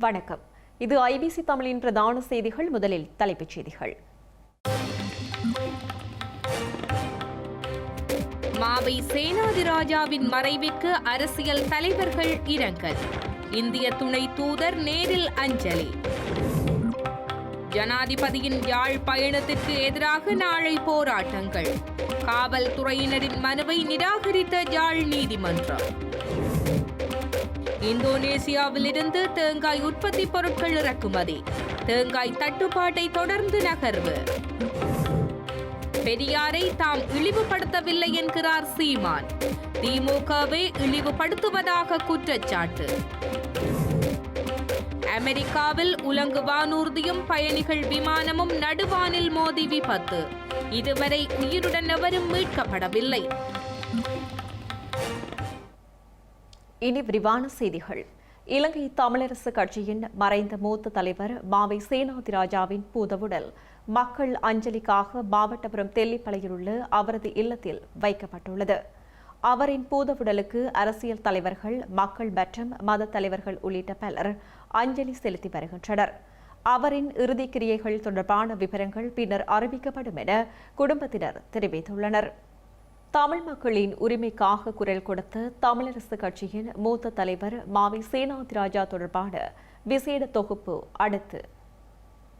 வணக்கம். இது ஐபிசி தமிழின் பிரதான செய்திகள். முதலில் தலைப்புச் செய்திகள். மாவை சேனாதிராஜாவின் மறைவிற்கு அரசியல் தலைவர்கள் இரங்கல். இந்திய துணை தூதர் நேரில் அஞ்சலி. ஜனாதிபதியின் யாழ் பயணத்திற்கு எதிராக நாளை போராட்டங்கள். காவல்துறையினரின் மனுவை நிராகரித்த யாழ் நீதிமன்றம். இந்தோனேசியாவிலிருந்து தேங்காய் உற்பத்தி பொருட்கள் இறக்குமதி. தேங்காய் தட்டுப்பாட்டை தொடர்ந்து நகர்வு. பெரியாரை தாம் இழிவுபடுத்தவில்லை என்கிறார் சீமான். திமுகவே இழிவுபடுத்துவதாக குற்றச்சாட்டு. அமெரிக்காவில் உலங்கு வானூர்தியும் பயணிகள் விமானமும் நடுவானில் மோதி விபத்து. இதுவரை உயிருடன் எவரும் மீட்கப்படவில்லை. இனி விரிவான செய்திகள். இலங்கை தமிழரசு கட்சியின் மறைந்த மூத்த தலைவர் மாவை சேனாதிராஜாவின் பூதவுடல். மக்கள் அஞ்சலிக்காக மாவட்டபுரம் தெல்லிப்பளையில் உள்ள அவரது இல்லத்தில் வைக்கப்பட்டுள்ளது. அவரின் பூதவுடலுக்கு அரசியல் தலைவர்கள் மக்கள் மற்றும் மத தலைவர்கள் உள்ளிட்ட பலர் அஞ்சலி செலுத்தி வருகின்றனர். அவரின் இறுதிக் கிரியைகள் தொடர்பான விவரங்கள் பின்னர் அறிவிக்கப்படும் என குடும்பத்தினர் தெரிவித்துள்ளனர். தமிழ் மக்களின் உரிமைக்காக குரல் கொடுத்த தமிழரசு கட்சியின் மூத்த தலைவர் மாவி சேனாதிராஜா தொடர்பான விசேட தொகுப்பு அடுத்து.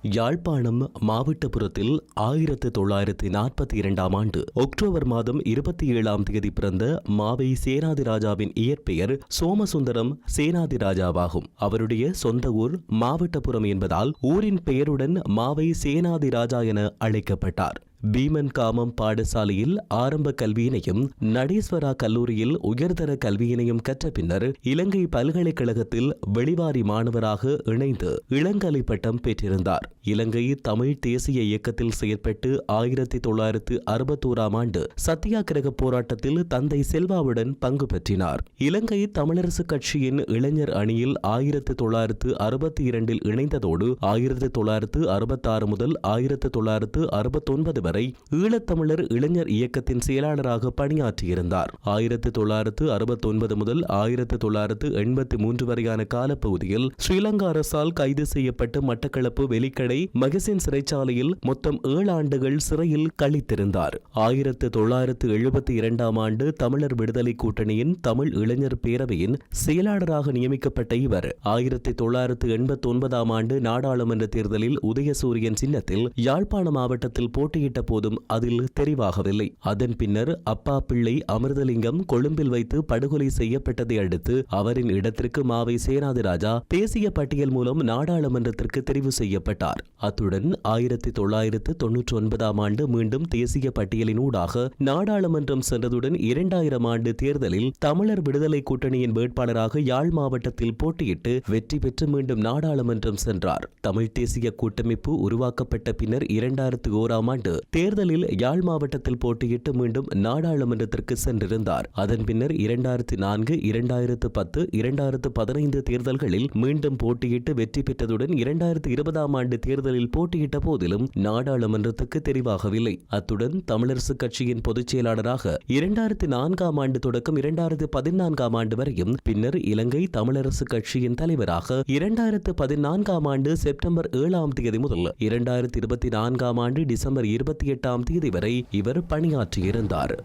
யாழ்ப்பாணம் மாவட்டபுரத்தில் ஆயிரத்து தொள்ளாயிரத்து நாற்பத்தி இரண்டாம் ஆண்டு அக்டோபர் மாதம் இருபத்தி ஏழாம் தேதி பிறந்த மாவை சேனாதிராஜாவின் இயற்பெயர் சோமசுந்தரம் சேனாதிராஜாவாகும். அவருடைய சொந்த ஊர் மாவட்டபுரம் என்பதால் ஊரின் பெயருடன் மாவை சேனாதிராஜா என அழைக்கப்பட்டார். பீமன் காமம் பாடசாலையில் ஆரம்ப கல்வியினையும் நடேஸ்வரா கல்லூரியில் உயர்தர கல்வியினையும் கற்ற பின்னர் இலங்கை பல்கலைக்கழகத்தில் வெளிவாரி மாணவராக இணைந்து இளங்கலை பட்டம் பெற்றிருந்தார். இலங்கை தமிழ் தேசிய இயக்கத்தில் செயற்பட்டு ஆயிரத்தி தொள்ளாயிரத்து அறுபத்தோராம் ஆண்டு சத்தியாகிரக போராட்டத்தில் தந்தை செல்வாவுடன் பங்கு பெற்றினார். இலங்கை தமிழரசு கட்சியின் இளைஞர் அணியில் ஆயிரத்தி தொள்ளாயிரத்து அறுபத்தி இரண்டில் இணைந்ததோடு ஆயிரத்தி தொள்ளாயிரத்து அறுபத்தாறு முதல் ஆயிரத்து தொள்ளாயிரத்து அறுபத்தொன்பது வரை ஈழத்தமிழர் இளைஞர் இயக்கத்தின் செயலாளராக பணியாற்றியிருந்தார். ஆயிரத்தி தொள்ளாயிரத்து அறுபத்தொன்பது முதல் ஆயிரத்தி தொள்ளாயிரத்து எண்பத்தி மூன்று வரையான காலப்பகுதியில் ஸ்ரீலங்கா அரசால் கைது செய்யப்பட்டு மட்டக்களப்பு வெலிக்கடை மகசின் சிறைச்சாலையில் மொத்தம் ஏழு ஆண்டுகள் சிறையில் கழித்திருந்தார். ஆயிரத்து தொள்ளாயிரத்து எழுபத்தி இரண்டாம் ஆண்டு தமிழர் விடுதலை கூட்டணியின் தமிழ் இளைஞர் பேரவையின் செயலாளராக நியமிக்கப்பட்ட இவர். ஆயிரத்தி தொள்ளாயிரத்து எண்பத்தி ஒன்பதாம் ஆண்டு நாடாளுமன்ற தேர்தலில் உதயசூரியன் சின்னத்தில் யாழ்ப்பாண மாவட்டத்தில் போட்டியிட்ட போதும் அதில் தெரிவாகவில்லை. அதன் பின்னர் அப்பா பிள்ளை அமிர்தலிங்கம் கொழும்பில் வைத்து படுகொலை செய்யப்பட்டதை அடுத்து அவரின் இடத்திற்கு மாவை சேனாதிராஜா தேசிய பட்டியல் மூலம் நாடாளுமன்றத்திற்கு தெரிவு செய்யப்பட்டார். அத்துடன் ஆயிரத்தி தொள்ளாயிரத்து தொன்னூற்றி ஒன்பதாம் ஆண்டு மீண்டும் தேசிய பட்டியலின் ஊடாக நாடாளுமன்றம் சென்றதுடன் இரண்டாயிரம் ஆண்டு தேர்தலில் தமிழர் விடுதலை கூட்டணியின் வேட்பாளராக யாழ் மாவட்டத்தில் போட்டியிட்டு வெற்றி பெற்று மீண்டும் நாடாளுமன்றம் சென்றார். தமிழ் தேசிய கூட்டமைப்பு உருவாக்கப்பட்ட பின்னர் இரண்டாயிரத்து ஓராம் ஆண்டு தேர்தலில் யாழ் மாவட்டத்தில் போட்டியிட்டு மீண்டும் நாடாளுமன்றத்திற்கு சென்றிருந்தார். அதன் பின்னர் இரண்டாயிரத்தி நான்கு இரண்டாயிரத்து பத்து இரண்டாயிரத்து பதினைந்து தேர்தல்களில் மீண்டும் போட்டியிட்டு வெற்றி பெற்றதுடன் இரண்டாயிரத்து இருபதாம் ஆண்டு தேர்தலில் போட்டியிட்ட போதிலும் நாடாளுமன்றத்துக்கு தெரிவாகவில்லை. அத்துடன் தமிழரசு கட்சியின் பொதுச் செயலாளராக இரண்டாயிரத்தி நான்காம் ஆண்டு தொடக்கம் இரண்டாயிரத்து பதினான்காம் ஆண்டு வரையும் பின்னர் இலங்கை தமிழரசு கட்சியின் தலைவராக இரண்டாயிரத்து பதினான்காம் ஆண்டு செப்டம்பர் ஏழாம் தேதி முதல் இரண்டாயிரத்தி இருபத்தி நான்காம் ஆண்டு டிசம்பர் இருபத்தி எட்டாம் தேதி வரை இவர் பணியாற்றியிருந்தார்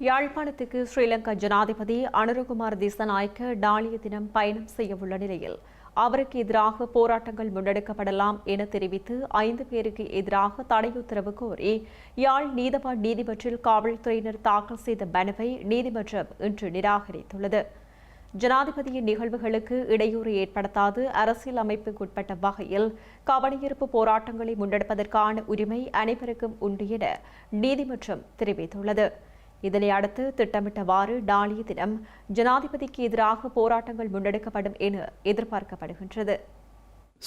யாழ்ப்பாணத்துக்கு ஸ்ரீலங்கா ஜனாதிபதி அனுரகுமார் திசநாயக்க நாளைய தினம் பயணம் செய்யவுள்ள நிலையில் அவருக்கு எதிராக போராட்டங்கள் முன்னெடுக்கப்படலாம் என தெரிவித்து ஐந்து பேருக்கு எதிராக தடை உத்தரவு கோரி யாழ் நீதவான் நீதிமன்றில் காவல்துறையினர் தாக்கல் செய்த மனுவை நீதிமன்றம் இன்று நிராகரித்துள்ளது. ஜனாதிபதியின் நிகழ்வுகளுக்கு இடையூறு ஏற்படுத்தாது அரசியல் அமைப்புக்குட்பட்ட வகையில் கவனஈர்ப்பு போராட்டங்களை முன்னெடுப்பதற்கான உரிமை அனைவருக்கும் உண்டு என நீதிமன்றம் தெரிவித்துள்ளது. இதனை அடுத்து திட்டமிட்டவாறு நாளைய தினம் ஜனாதிபதிக்கு எதிராக போராட்டங்கள் முன்னெடுக்கப்படும் என எதிர்பார்க்கப்படுகின்றது.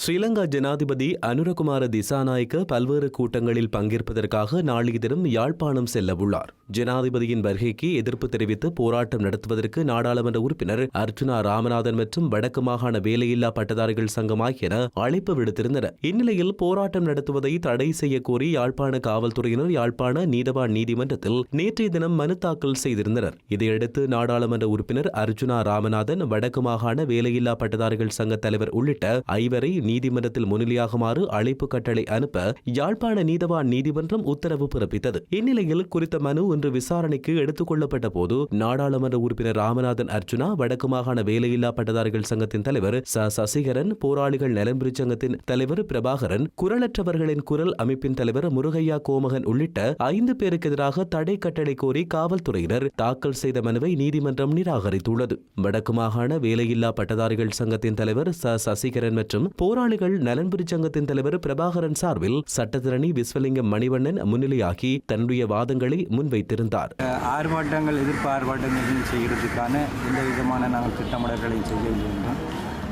ஸ்ரீலங்கா ஜனாதிபதி அனுரகுமார திசாநாயக்க பல்வேறு கூட்டங்களில் பங்கேற்பதற்காக நாளைய தினம் யாழ்ப்பாணம் செல்லவுள்ளார். ஜனாதிபதியின் வருகைக்கு எதிர்ப்பு தெரிவித்து போராட்டம் நடத்துவதற்கு நாடாளுமன்ற உறுப்பினர் அர்ஜுனா ராமநாதன் மற்றும் வடக்கு மாகாண வேலையில்லா பட்டதாரிகள் சங்கம் ஆகியன அழைப்பு விடுத்திருந்தனர் இந்நிலையில் போராட்டம் நடத்துவதை தடை செய்ய கோரி யாழ்ப்பாண காவல்துறையினர் யாழ்ப்பாண நீதவான் நீதிமன்றத்தில் நேற்றைய தினம் மனு தாக்கல் செய்திருந்தனர். இதையடுத்து நாடாளுமன்ற உறுப்பினர் அர்ஜுனா ராமநாதன் வடக்கு மாகாண வேலையில்லா பட்டதாரிகள் சங்க தலைவர் உள்ளிட்ட ஐவரை நீதிமன்றத்தில் முன்னிலையாகுமாறு அழைப்பு கட்டளை அனுப்ப யாழ்ப்பாண நீதவான் நீதிமன்றம் உத்தரவு பிறப்பித்தது. இந்நிலையில் குறித்த மனு இன்று விசாரணைக்கு எடுத்துக் கொள்ளப்பட்ட போது நாடாளுமன்ற உறுப்பினர் ராமநாதன் அர்ஜுனா வடக்கு மாகாண வேலையில்லா பட்டதாரிகள் சங்கத்தின் தலைவர் ச. சசிகரன் போராளிகள் நலன்புரி சங்கத்தின் தலைவர் பிரபாகரன் குரலற்றவர்களின் குரல் அமைப்பின் தலைவர் முருகையா கோமகன் உள்ளிட்ட ஐந்து பேருக்கு எதிராக தடை கட்டளை கோரி காவல்துறையினர் தாக்கல் செய்த மனுவை நீதிமன்றம் நிராகரித்துள்ளது. வடக்கு மாகாண வேலையில்லா பட்டதாரிகள் சங்கத்தின் தலைவர் ச. சசிகரன் மற்றும் போராளிகள் நலன்புரி சங்கத்தின் தலைவர் பிரபாகரன் சார்பில் சட்டத்திரணி விஸ்வலிங்கம் மணிவண்ணன் முன்னிலையாகி தன்னுடைய வாதங்களை வைத்திருந்தார். ஆர்ப்பாட்டங்கள் எதிர்ப்பு ஆர்ப்பாட்டங்கள் செய்கிறதுக்கான எந்த விதமான நாங்கள் திட்டமிடல்களை செய்யவில்லை என்றும்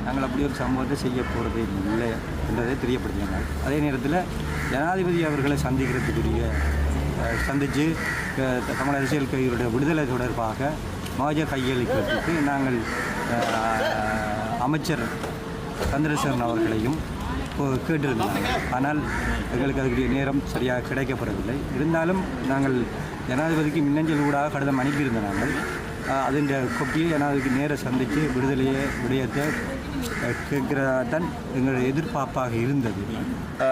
நாங்கள் அப்படி ஒரு சம்பவத்தை செய்ய போகிறது இல்லை என்றதை தெரியப்படுத்தினாங்க அதே நேரத்தில் ஜனாதிபதி அவர்களை சந்திக்கிறதுக்குரிய சந்தித்து தமிழ் அரசியல் கைகளுடைய விடுதலை தொடர்பாக மாஜ கையளிக்கிறதுக்கு நாங்கள் அமைச்சர் சந்திரசேகரன் அவர்களையும் கேட்டிருந்தாங்க ஆனால் எங்களுக்கு அதுக்குரிய நேரம் சரியாக கிடைக்கப்படவில்லை. இருந்தாலும் நாங்கள் ஜனாதிபதிக்கு மின்னஞ்சல் ஊடாக கடிதம் அனுப்பியிருந்த நாங்கள். அதன் கொப்பியை ஜனாதிபதிக்கு நேர சந்தித்து விடுதலையை விடயத்தை கேட்கிறதா தான் எங்களுடைய எதிர்பார்ப்பாக இருந்தது.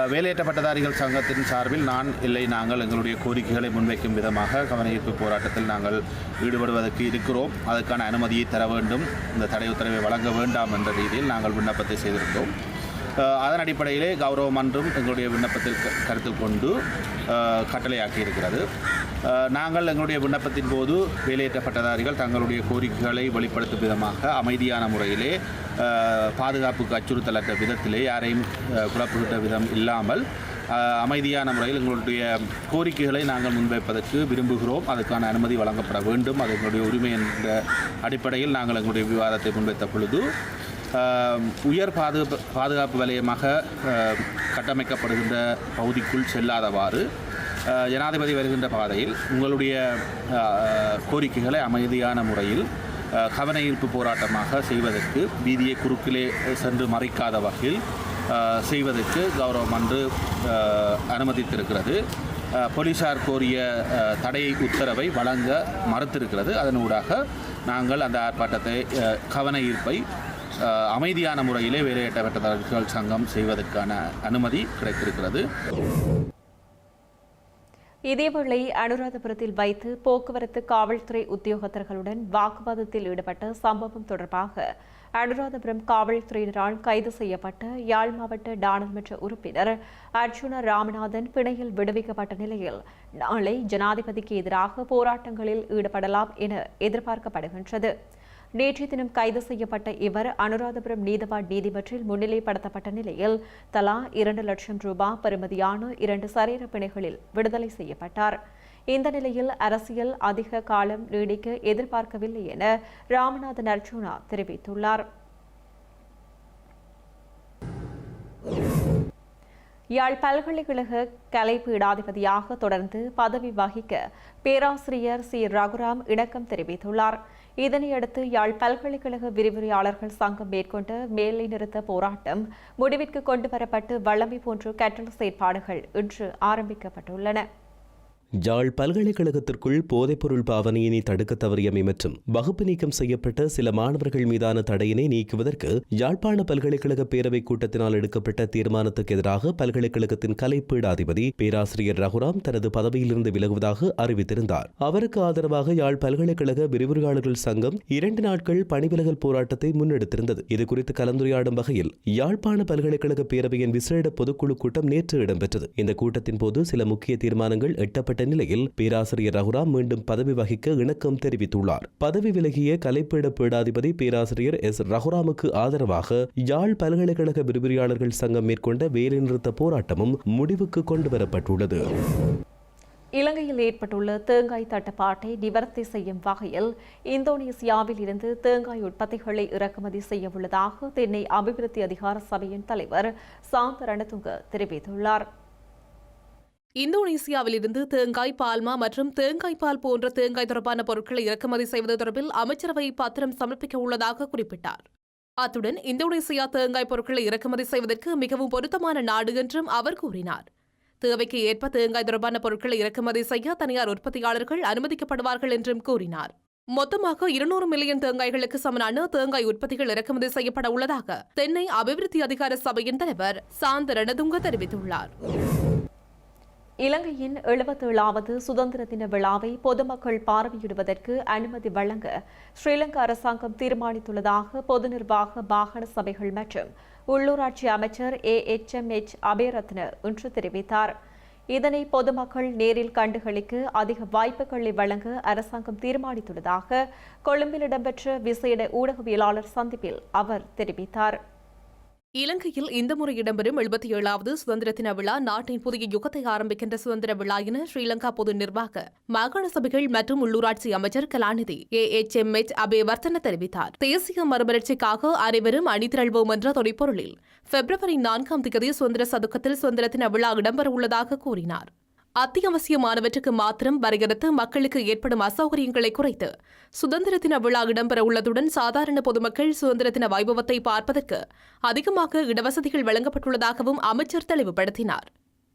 வேலையற்ற பட்டதாரிகள் சங்கத்தின் சார்பில் நான் இல்லை நாங்கள் எங்களுடைய கோரிக்கைகளை முன்வைக்கும் விதமாக கவனஈர்ப்பு போராட்டத்தில் நாங்கள் ஈடுபடுவதற்கு இருக்கிறோம். அதற்கான அனுமதியை தர வேண்டும் இந்த தடை உத்தரவை வழங்க வேண்டாம் என்ற ரீதியில் நாங்கள் விண்ணப்பத்தை செய்திருந்தோம். அதன் அடிப்படையிலே கௌரவ மன்றம் எங்களுடைய விண்ணப்பத்தில் க- கருத்தில் கொண்டு கட்டளையாக்கி இருக்கிறது நாங்கள் எங்களுடைய விண்ணப்பத்தின் போது வேலையற்ற பட்டதாரிகள் தங்களுடைய கோரிக்கைகளை வெளிப்படுத்தும் விதமாக அமைதியான முறையிலே பாதுகாப்புக்கு அச்சுறுத்தலற்ற விதத்திலே யாரையும் அஹ், குழப்புகின்ற விதம் இல்லாமல் அமைதியான முறையில் எங்களுடைய கோரிக்கைகளை நாங்கள் முன்வைப்பதற்கு விரும்புகிறோம். அதுக்கான அனுமதி வழங்கப்பட வேண்டும். அது எங்களுடைய உரிமை என்ற அடிப்படையில் நாங்கள் எங்களுடைய விவாதத்தை முன்வைத்த பொழுது உயர் பாதுகாப்பு பாதுகாப்பு வலயமாக கட்டமைக்கப்படுகின்ற பகுதிக்குள் செல்லாதவாறு ஜனாதிபதி வருகின்ற பாதையில் உங்களுடைய கோரிக்கைகளை அமைதியான முறையில் கவன ஈர்ப்பு போராட்டமாக செய்வதற்கு வீதியை குறுக்கிலே சென்று மறைக்காத வகையில் செய்வதற்கு கௌரவம் அன்று அனுமதித்திருக்கிறது. போலீஸார் போலீசார் கோரிய தடை உத்தரவை வழங்க மறுத்திருக்கிறது. அதனூடாக நாங்கள் அந்த ஆர்ப்பாட்டத்தை கவன ஈர்ப்பை அமைதியான முறையிலே வேலையற்ற சங்கம் செய்வதற்கான அனுமதி கிடைத்திருக்கிறது. இதேவேளை அனுராதபுரத்தில் வைத்து போக்குவரத்து காவல்துறை உத்தியோகத்தர்களுடன் வாக்குவாதத்தில் ஈடுபட்ட சம்பவம் தொடர்பாக அனுராதபுரம் காவல்துறையினரால் கைது செய்யப்பட்ட யாழ் மாவட்ட நாடாளுமன்ற உறுப்பினர் அர்ஜுன ராமநாதன் பிணையில் விடுவிக்கப்பட்ட நிலையில் நாளை ஜனாதிபதிக்கு எதிராக போராட்டங்களில் ஈடுபடலாம் என எதிர்பார்க்கப்படுகின்றது. நேற்றைய தினம் கைது செய்யப்பட்ட இவர் அனுராதபுரம் நீதவான் நீதிமன்றில் முன்னிலைப்படுத்தப்பட்ட நிலையில் தலா இரண்டு லட்சம் ரூபாய் பெறுமதியான இரண்டு சரீர பிணைகளில் விடுதலை செய்யப்பட்டார். இந்த நிலையில் அரசியல் அதிக காலம் நீடிக்க எதிர்பார்க்கவில்லை என ராமநாதன் அர்ஜுனா தெரிவித்துள்ளார். யாழ் பல்கலைக்கழக கலை பீடாதிபதியாக தொடர்ந்து பதவி வகிக்க பேராசிரியர் சி. ரகுராம் இணக்கம் தெரிவித்துள்ளார். இதனையடுத்து யாழ் பல்கலைக்கழக விரிவுரையாளர்கள் சங்கம் மேற்கொண்ட மேலை நிறுத்த போராட்டம் முடிவிற்கு கொண்டு வரப்பட்டு வல்லமை போன்ற கற்றல் செயற்பாடுகள் இன்று ஆரம்பிக்கப்பட்டுள்ளன. யாழ் பல்கலைக்கழகத்திற்குள் போதைப்பொருள் பாவனையினை தடுக்க தவறியமை மற்றும் வகுப்பு நீக்கம் செய்யப்பட்ட சில மாணவர்கள் மீதான தடையினை நீக்குவதற்கு யாழ்ப்பாண பல்கலைக்கழக பேரவைக் கூட்டத்தினால் எடுக்கப்பட்ட தீர்மானத்துக்கு எதிராக பல்கலைக்கழகத்தின் கலைப்பீடாதிபதி பேராசிரியர் ரகுராம் தனது பதவியிலிருந்து விலகுவதாக அறிவித்திருந்தார். அவருக்கு ஆதரவாக யாழ் பல்கலைக்கழக விரிவுரையாளர்கள் சங்கம் இரண்டு நாட்கள் பணிவிலகல் போராட்டத்தை முன்னெடுத்திருந்தது. இதுகுறித்து கலந்துரையாடும் வகையில் யாழ்ப்பாண பல்கலைக்கழக பேரவையின் விசேட பொதுக்குழு கூட்டம் நேற்று இடம்பெற்றது. இந்த கூட்டத்தின் போது சில முக்கிய தீர்மானங்கள் எட்டப்பட்ட நிலையில் பேராசிரியர் ரகுராம் மீண்டும் பதவி வகிக்க இணக்கம் தெரிவித்துள்ளார். பதவி விலகிய கலைப்பீட பீடாதிபதி பேராசிரியர் எஸ். ரகுராமுக்கு ஆதரவாக யாழ் பல்கலைக்கழக விரிவுரையாளர்கள் சங்கம் மேற்கொண்ட வேலைநிறுத்த போராட்டமும் முடிவுக்கு கொண்டு வரப்பட்டுள்ளது இலங்கையில் ஏற்பட்டுள்ள தேங்காய் தட்டுப்பாட்டை நிவர்த்தி செய்யும் வகையில் இந்தோனேசியாவில் இருந்து தேங்காய் உற்பத்திகளை இறக்குமதி செய்ய உள்ளதாக தென்னை அபிவிருத்தி அதிகார சபையின் தலைவர் சாந்த ரணதுங்க தெரிவித்துள்ளார். இந்தோனேசியாவிலிருந்து தேங்காய் பால்மா மற்றும் தேங்காய் பால் போன்ற தேங்காய் தொடர்பான பொருட்களை இறக்குமதி செய்வது தொடர்பில் அமைச்சரவை பத்திரம் சமர்ப்பிக்க உள்ளதாக குறிப்பிட்டார். அத்துடன் இந்தோனேசியா தேங்காய் பொருட்களை இறக்குமதி செய்வதற்கு மிகவும் பொருத்தமான நாடு என்றும் அவர் கூறினார். தேவைக்கு ஏற்ப தேங்காய் தொடர்பான பொருட்களை இறக்குமதி செய்ய தனியார் உற்பத்தியாளர்கள் அனுமதிக்கப்படுவார்கள் என்றும் கூறினார். மொத்தமாக இருநூறு மில்லியன் தேங்காய்களுக்கு சமனான தேங்காய் உற்பத்திகள் இறக்குமதி செய்யப்பட உள்ளதாக தென்னை அபிவிருத்தி அதிகார சபையின் தலைவர் சாந்த ரணதுங்க தெரிவித்துள்ளார். இலங்கையின் எழுபத்தேழாவது சுதந்திர தின விழாவை பொதுமக்கள் பார்வையிடுவதற்கு அனுமதி வழங்க ஸ்ரீலங்கா அரசாங்கம் தீர்மானித்துள்ளதாக பொது நிர்வாக வாகன சபைகள் மற்றும் உள்ளூராட்சி அமைச்சர் A H M H Abeyratne இன்று தெரிவித்தார். இதனை பொதுமக்கள் நேரில் கண்டுகளிக்க அதிக வாய்ப்புகளை வழங்க அரசாங்கம் தீர்மானித்துள்ளதாக கொழும்பில் இடம்பெற்ற விசேட ஊடகவியலாளர் சந்திப்பில் அவர் தெரிவித்தார். இலங்கையில் இந்த முறை இடம்பெறும் எழுபத்தி ஏழாவது சுதந்திர தின விழா நாட்டின் புதிய யுகத்தை ஆரம்பிக்கின்ற சுதந்திர விழா என ஸ்ரீலங்கா பொது நிர்வாக மாகாண சபைகள் மற்றும் உள்ளூராட்சி அமைச்சர் கலாநிதி A H M H Abeywardena தெரிவித்தார். தேசிய மறுமலர்ச்சிக்காக அனைவரும் அணிதிரள்வோம் என்ற தொனிப்பொருளில் பிப்ரவரி நான்காம் தேதி சுதந்திர சதுக்கத்தில் சுதந்திர தின விழா இடம்பெறவுள்ளதாக கூறினார். அத்தியாவசியமானவற்றுக்கு மாத்திரம் வரையறுத்து மக்களுக்கு ஏற்படும் அசௌகரியங்களை குறைத்து சுதந்திர தின விழா இடம்பெற உள்ளதுடன் சாதாரண பொதுமக்கள் சுதந்திர தின வைபவத்தை பார்ப்பதற்கு அதிகமாக இடவசதிகள் வழங்கப்பட்டுள்ளதாகவும் அமைச்சர் தெளிவுபடுத்தினார்.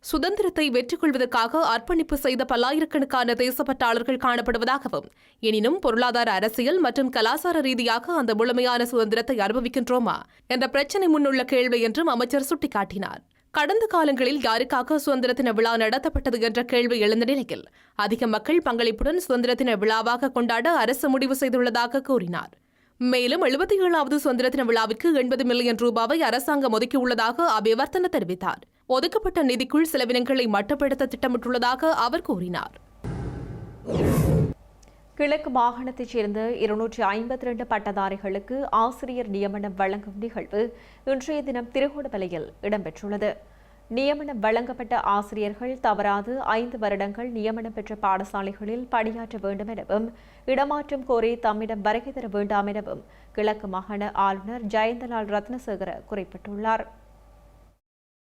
சுதந்திரத்தை வெற்றி கொள்வதற்காக அர்ப்பணிப்பு செய்த பல்லாயிரக்கணக்கான தேசப்பட்டாளர்கள் காணப்படுவதாகவும் எனினும் பொருளாதார அரசியல் மற்றும் கலாச்சார ரீதியாக அந்த முழுமையான சுதந்திரத்தை அனுபவிக்கின்றோமா என்ற பிரச்சினை முன்னுள்ள கேள்வி என்றும் அமைச்சர் சுட்டிக்காட்டினார். கடந்த காலங்களில் யாருக்காக சுதந்திர தின விழா நடத்தப்பட்டது என்ற கேள்வி எழுந்த நிலையில் அதிக மக்கள் பங்களிப்புடன் சுதந்திர தின விழாவாக கொண்டாட அரசு முடிவு செய்துள்ளதாக கூறினார். மேலும் எழுபத்தி ஏழாவது சுதந்திர தின விழாவிற்கு எண்பது மில்லியன் ரூபாவை அரசாங்கம் ஒதுக்கியுள்ளதாக அபிவர்த்தன தெரிவித்தார். ஒதுக்கப்பட்ட நிதிக்குள் செலவினங்களை மட்டுப்படுத்த திட்டமிட்டுள்ளதாக அவர் கூறினார். கிழக்கு மாகாணத்தைச் சேர்ந்த இருநூற்றி ஐம்பத்தி ரெண்டு பட்டதாரிகளுக்கு ஆசிரியர் நியமனம் வழங்கும் நிகழ்வு இன்றைய தினம் திருகோணமலையில் இடம்பெற்றுள்ளது. நியமனம் வழங்கப்பட்ட ஆசிரியர்கள் தவறாது ஐந்து வருடங்கள் நியமனம் பெற்ற பாடசாலைகளில் பணியாற்ற வேண்டும் எனவும் இடமாற்றம் கோரி தம்மிடம் வருகை தர வேண்டாம் எனவும் கிழக்கு மாகாண ஆளுநர் ஜெயந்தலால் ரத்னசேகர குறிப்பிட்டுள்ளார்.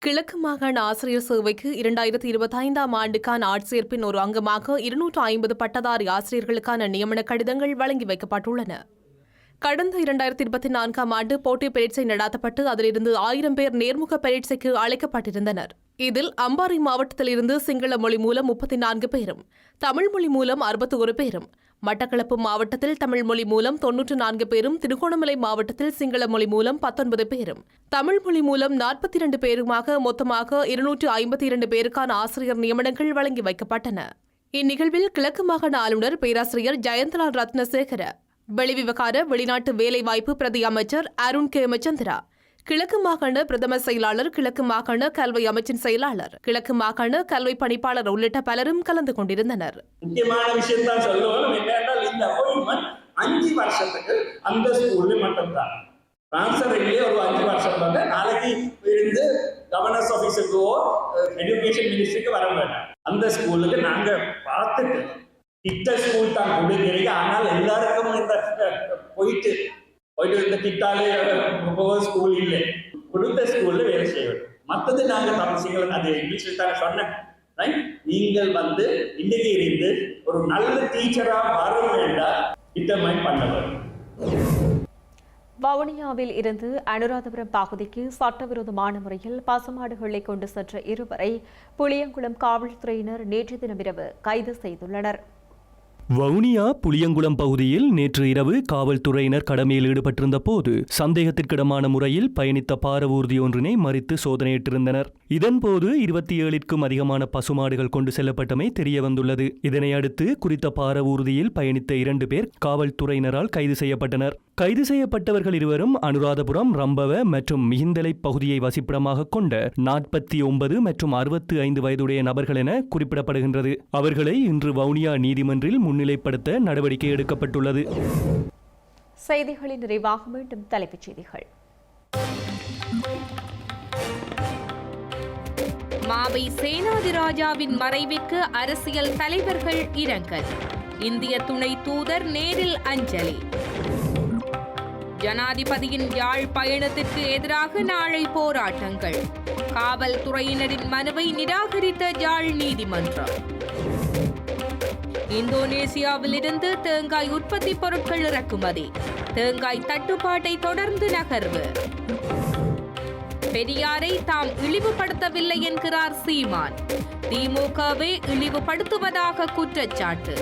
கிழக்கு மாகாண ஆசிரியர் சேவைக்கு இரண்டாயிரத்தி இருபத்தி ஐந்தாம் ஆண்டுக்கான ஆட்சேர்ப்பின் ஒரு அங்கமாக இருநூற்று ஐம்பது பட்டதாரி ஆசிரியர்களுக்கான நியமன கடிதங்கள் வழங்கி வைக்கப்பட்டுள்ளன. கடந்த இரண்டாயிரத்தி இருபத்தி நான்காம் ஆண்டு போட்டி பரீட்சை நடாத்தப்பட்டு அதிலிருந்து ஆயிரம் பேர் நேர்முக பரீட்சைக்கு அழைக்கப்பட்டிருந்தனர். இதில் அம்பாறை மாவட்டத்திலிருந்து சிங்கள மொழி மூலம் முப்பத்தி நான்கு பேரும் தமிழ் மொழி மூலம் அறுபத்தி ஒரு பேரும் மட்டக்களப்பு மாவட்டத்தில் தமிழ் மொழி மூலம் தொன்னூற்று நான்கு பேரும் திருகோணமலை மாவட்டத்தில் சிங்கள மொழி மூலம் பத்தொன்பது பேரும். தமிழ் மொழி மூலம் நாற்பத்தி இரண்டு பேருமாக மொத்தமாக இருநூற்று ஐம்பத்தி இரண்டு பேருக்கான ஆசிரியர் நியமனங்கள் வழங்கி வைக்கப்பட்டன. இந்நிகழ்வில் கிழக்கு மாகாண ஆளுநர் பேராசிரியர் ஜெயந்தலால் ரத்னசேகர வெளிவிவகார வெளிநாட்டு வேலைவாய்ப்பு பிரதி அமைச்சர் அருண் கே. மச்சந்திரா கிழக்கு மாகாண பிரதம செயலாளர் கிழக்கு மாகாண கல்வி அமைச்சின் செயலாளர் கிழக்கு மாகாண கல்வி பணிப்பாளர் உள்ளிட்ட பலரும் கலந்து கொண்டிருந்தனர். முக்கியமான விஷயம் தான் சொல்லுவோம் என்னென்றால் இந்த அப்பாயின்மெண்ட் அஞ்சு வருஷத்துக்கு அந்த ஸ்கூல்ல மட்டும்தான். ஒரு அஞ்சு வருஷம் வந்து நாளைக்கு இருந்து கவர்னர்ஸ் ஆஃபீஸுக்கோ எஜுகேஷன் மினிஸ்ட்ரிக்கு வர வேண்டாம். அந்த ஸ்கூலுக்கு நாங்க பார்த்துட்டு இந்த ஸ்கூல் தான் கொடுக்கிறீங்க. ஆனால் எல்லாருக்கும் இந்த போயிட்டு போயிட்டு இந்த கிட்டாலே போக ஸ்கூல் இல்லை. கொடுத்த ஸ்கூல்ல வேலை செய்ய வேண்டும் மற்றது நாங்க தமிழ் சிங்களம் அது இங்கிலீஷில் தானே சொன்னேன். ரைட் நீங்கள் வந்து இன்னைக்கு இருந்து ஒரு நல்ல டீச்சரா வர வேண்டாம் திட்டமாய் பண்ண வேண்டும் வவுனியாவில் இருந்து அனுராதபுரம் பகுதிக்கு சட்டவிரோதமான முறையில் பசுமாடுகளை கொண்டு சென்ற இருவரை புளியங்குளம் காவல்துறையினர் நேற்று தினமிரவு கைது செய்துள்ளனர். வவுனியா புளியங்குளம் பகுதியில் நேற்று இரவு காவல்துறையினர் கடமையில் ஈடுபட்டிருந்த போது சந்தேகத்திற்கிடமான முறையில் பயணித்த பாரவூர்தியொன்றினை மறித்து சோதனையிட்டிருந்தனர். இதன்போது இருபத்தி ஏழிற்கும் அதிகமான பசுமாடுகள் கொண்டு செல்லப்பட்டமை தெரிய வந்துள்ளது குறித்த பாரவூர்தியில் பயணித்த இரண்டு பேர் காவல்துறையினரால் கைது செய்யப்பட்டனர். கைது செய்யப்பட்டவர்கள் இருவரும் அனுராதபுரம் ரம்பவ மற்றும் மிகிந்தலை பகுதியை வசிப்பிடமாக கொண்ட நாற்பத்தி ஒன்பது மற்றும் அறுபத்து ஐந்து வயதுடைய நபர்கள் என குறிப்பிடப்படுகின்றது. அவர்களை இன்று வவுனியா நீதிமன்றில் முன்னிலைப்படுத்த நடவடிக்கை எடுக்கப்பட்டுள்ளது. செய்திகளின் நிறைவாக மீண்டும் தலைப்புச் செய்திகள். மாவை சேனாதிராஜாவின் மறைவிற்கு அரசியல் தலைவர்கள் இரங்கல். இந்திய துணை தூதர் நேரில் அஞ்சலி. ஜனாதிபதியின் யாழ் பயணத்திற்கு எதிராக நாளை போராட்டங்கள். காவல்துறையினரின் மனுவை நிராகரித்த யாழ் நீதிமன்றம். இந்தோனேசியாவிலிருந்து தேங்காய் உற்பத்தி பொருட்கள் இறக்குமதி. தேங்காய் தட்டுப்பாட்டை தொடர்ந்து நகர்வு. பெரியாரை தாம் இழிவுபடுத்தவில்லை என்கிறார் சீமான். திமுகவே இழிவுபடுத்துவதாக குற்றச்சாட்டு.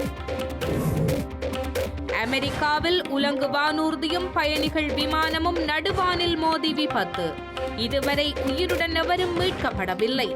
அமெரிக்காவில் உலங்கு வானூர்தியும் பயணிகள் விமானமும் நடுவானில் மோதி விபத்து. இதுவரை உயிருடன் எவரும் மீட்கப்படவில்லை.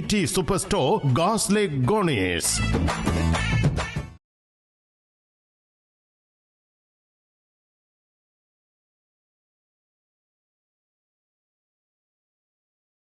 T super store Garges les Gonesse